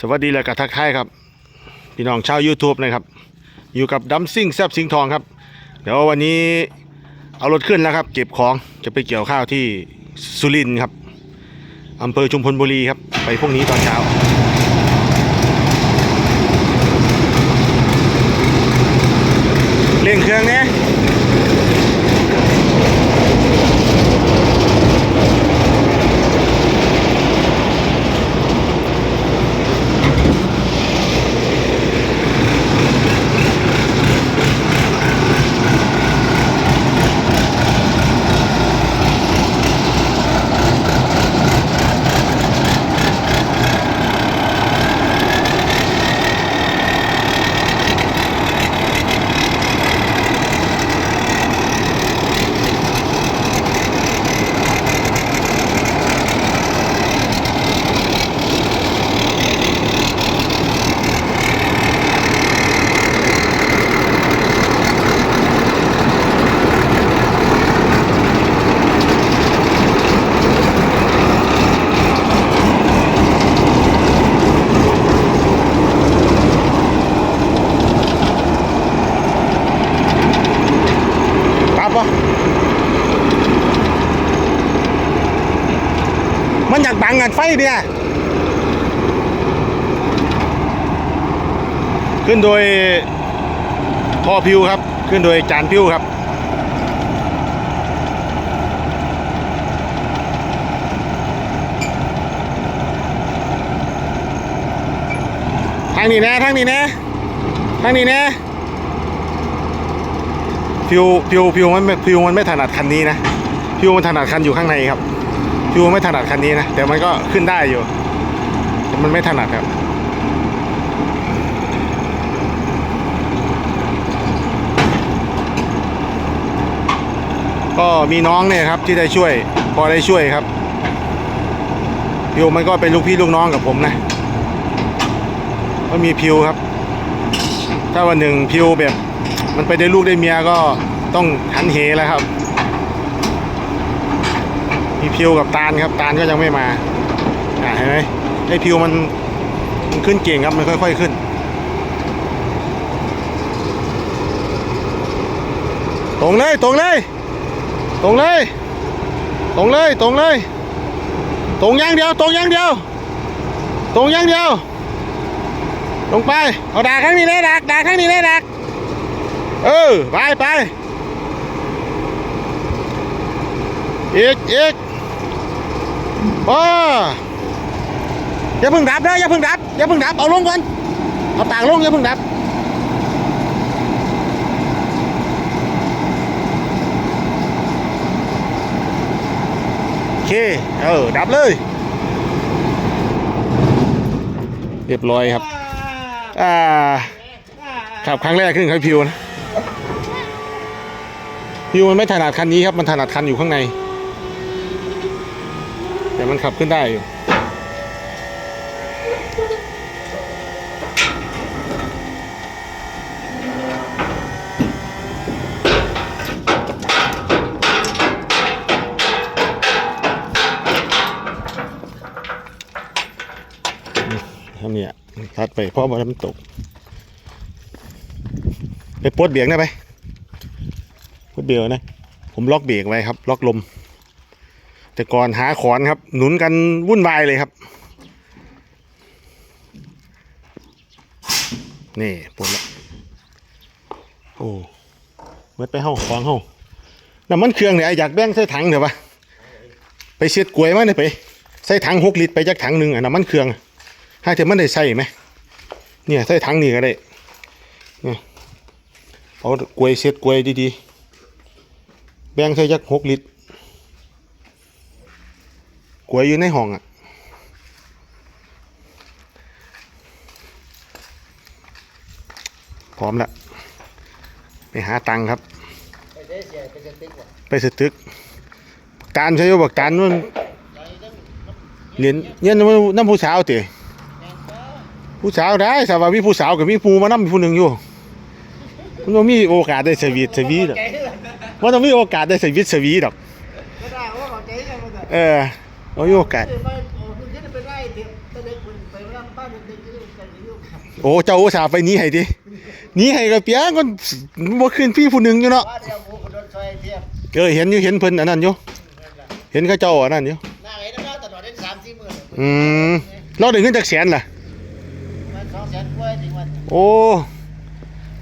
สวัสดีและกับทักทายครับ พี่น้องชาว YouTube นะครับ อยู่กับดัมซิ่งแซบสิงทองครับ เดี๋ยววันนี้เอารถขึ้นแล้วครับ เก็บของจะไปเกี่ยวข้าวที่สุรินทร์ครับอำเภอชุมพลบุรีครับ ไปพวกนี้ตอนเช้าเร่งเครื่องเนี่ย งกันไฟเนี่ยขึ้นโดยพ่อพิวครับ ขึ้นโดยจานพิวครับทางนี้แน่ทางนี้แน่ทางนี้แน่พิวพิวพิวมันพิวมันไม่ถนัดคันนี้นะพิวมันถนัดคันอยู่ข้างในครับ พิวไม่ถนัดคันนี้นะแต่มันก็ขึ้นได้อยู่แต่มันไม่ถนัดครับก็มีน้องเนี่ยครับที่ได้ช่วย พอได้ช่วยครับพิวมันก็เป็นลูกพี่ลูกน้องกับผมนะ ก็มีพิวครับ ถ้าวันหนึ่งพิวแบบ มันไปได้ลูกได้เมียก็ต้องหันเหแล้วครับ มีพิวกับตาลครับตาลก็ยังไม่มาอ่าเห็นไหมไอ้พิวมันมันขึ้นเก่งครับมันค่อย ๆขึ้น ตรงเลยตรงเลย ตรงเลย ตรงเลยตรงเลย ตรงย่างเดียว ตรงย่างเดียว ตรงย่างเดียว ลงไปเอาดาข้างนี้เลยดักดาข้างนี้เลยดักเออไปไปอีกอีก ว้อย่าเพึ่งดับนะอย่าเพึ่งดับอย่าเพึ่งดับเอาลงก่อนเอาปากลงอย่าเพึ่งดับโอเคเออดับเลย เรียบร้อยครับอ่าขับครั้งแรกขึ้นครับพิวนะพิวมันไม่ถนัดคันนี้ครับมันถนัดคันอยู่ข้างใน แต่มันขับขึ้นได้อยู่ทำเนี่ยทัดไปเพราะว่ามันตก ไปปลดเบรกได้ไหมปลดเบรกนะ ผมล็อกเบรกไว้ครับ ล็อกลม แต่ก่อนหาขอนครับ หนุนกันวุ่นวายเลยครับ นี่ปลดล้วโอ้เมื่อไปเฮ้าของเฮ้าน้ำมันเครื่องเนี่ยไออยากแบ่งใส่ถังเถอะปะไปเช็ดกลวยมาเนี่ยไปใส่ถังหกลิตรไปจากถังหนึ่งอะน้ำมันเครื่องให้เธอมันได้ใส่ไหมเนี่ยใส่ถังนี่ก็ได้เนี่ยเอากล้วยเช็ดกล้วยดีๆแบ่งใส่จักหกลิตร วยอยู่ในห้องอะพร้อมแล้วไปหาตังค์ครับ ไปสตึกการใช้บักการนู่นเรียญเนี่ยน้ำผู้สาวเต๋ผู้สาวได้สาวมีผู้สาวกับมีผู้มานั่ผู้หนึ่งอยู่มันบ่มีโอกาสได้สวีทสวีดอกมันต้องมีโอกาสได้สวีทสวีดอกเขาใจกันมาแต่เออ โอกาสไม่โอกานบ้านเด็กโอ้เจ้าอุตส่าห์ไปนี้ให้ดินี้ให้ก็เปียก็บ่ขึ้นพี่ผู้หนึ่งอยู่เนาะเกระโดดซอยเทียบเอเห็นอยู่เห็นเพิ่นอันนั้นอยู่เห็นเขาเจ้าอันนั้นอยู่อืมเราได้เงินจากแสนล่ะโอ้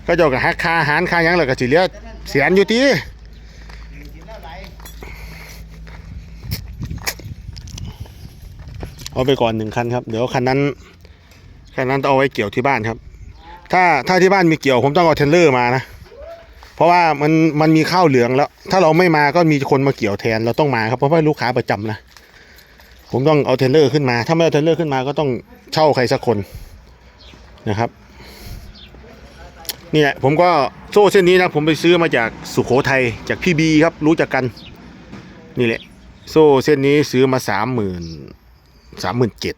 เขาเจ้าก็หักค่าอาหารค่ายังแล้วก็สิเหลือแสนอยู่ติ กินแล้วไหล เอาไปก่อนหนึ่งคันครับ เดี๋ยวคันนั้นคันนั้นต้องเอาไว้เกี่ยวที่บ้านครับ ถ้าถ้าที่บ้านมีเกี่ยวผมต้องเอาเทรลเลอร์มานะ เพราะว่ามันมันมีข้าวเหลืองแล้ว ถ้าเราไม่มาก็มีคนมาเกี่ยวแทนเราต้องมาครับเพราะว่าลูกค้าประจำนะผมต้องเอาเทรลเลอร์ขึ้นมา ถ้าไม่เอาเทรลเลอร์ขึ้นมาก็ต้องเช่าใครสักคนนะครับนี่แหละผมก็โซ่เส้นนี้นะผมไปซื้อมาจากสุโขทัยจากพี่บีครับรู้จักกัน นี่แหละ โซ่เส้นนี้ซื้อมาสามหมื่น สามหมื่นเจ็ด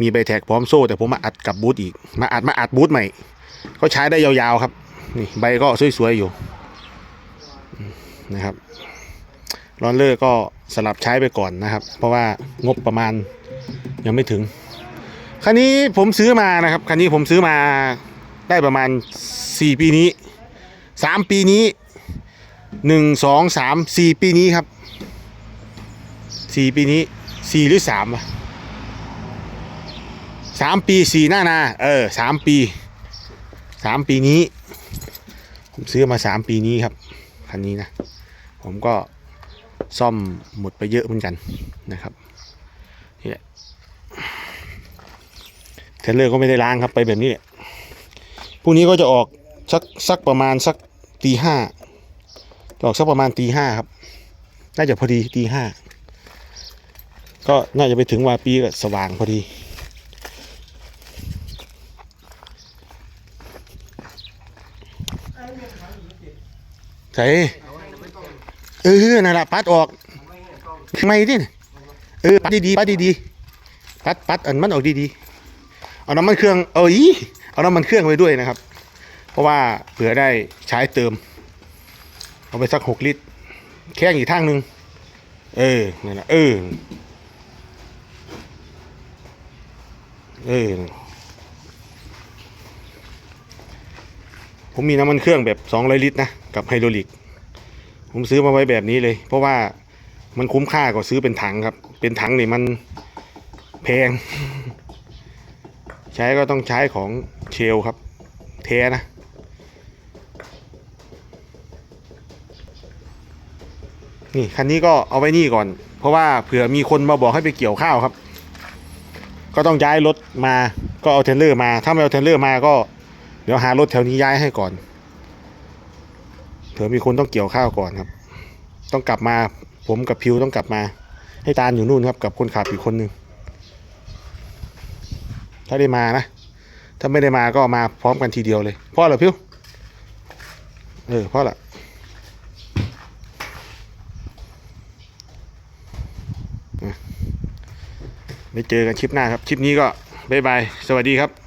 มีใบแท็กพร้อมโซ่ แต่ผมมาอัดกับบูทอีก มาอัดมาอัดบูทใหม่เขาใช้ได้ยาวๆครับ นี่ใบก็สวยๆอยู่นะครับรอนเลอร์ก็สลับใช้ไปก่อนนะครับ เพราะว่างบประมาณยังไม่ถึง คันนี้ผมซื้อมานะครับ คันนี้ผมซื้อมาได้ประมาณ 4 ปีนี้ 3 ปีนี้ 1 2 3 4 ปีนี้ครับ 4 ปีนี้ 4 หรือ3วะ 3ปี4หน้านา เออ3ปี3ปีนี้ ผมซื้อมา3ปีนี้ครับคันนี้นะ ผมก็ซ่อมหมดไปเยอะเหมือนกันนะครับนี่แหละเทเลอร์ก็ไม่ได้ล้างครับไปแบบนี้แหละพรุ่งนี้ก็จะออกสักสักประมาณสักตีห้าออกสักประมาณตีห้าครับ น่าจะพอดีตีห้าก็น่าจะไปถึงวาปีก็สว่างพอดี ใส่เออนั่นแหละปัดออก ไม่ดิเออปัดดีๆปัดดีๆปัดปัดอันมันออกดีๆเอาน้ำมันเครื่องเอาอีเอาน้ำมันเครื่องไว้ด้วยนะครับ เพราะว่าเผื่อได้ใช้เติม เอาไปสักหกลิตร แค่อีกทางหนึ่งเออนั่นแหละเออเออผมมีน้ำมันเครื่องแบบ200ลิตรนะ กับไฮโดรลิก ผมซื้อมาไว้แบบนี้เลย เพราะว่ามันคุ้มค่ากว่าซื้อเป็นถังครับ เป็นถังนี่มันแพง ใช้ก็ต้องใช้ของเชลครับแท้นะนี่คันนี้ก็เอาไว้นี่ก่อน เพราะว่าเผื่อมีคนมาบอกให้ไปเกี่ยวข้าวครับ ก็ต้องย้ายรถมาก็เอาเทรลเลอร์มา ถ้าไม่เอาเทรลเลอร์มาก็ เดี๋ยวหารถแถวนี้ย้ายให้ก่อน เผื่อมีคนต้องเกี่ยวข้าวก่อนครับ ต้องกลับมา ผมกับพิวต้องกลับมา ให้ตาลอยู่นู่นครับกับคนขับอีกคนนึงถ้าได้มานะ ถ้าไม่ได้มาก็มาพร้อมกันทีเดียวเลยพ่อเหรอพิวเออพ่อละอะไว้เจอกันคลิปหน้าครับ คลิปนี้ก็บ๊ายบาย สวัสดีครับ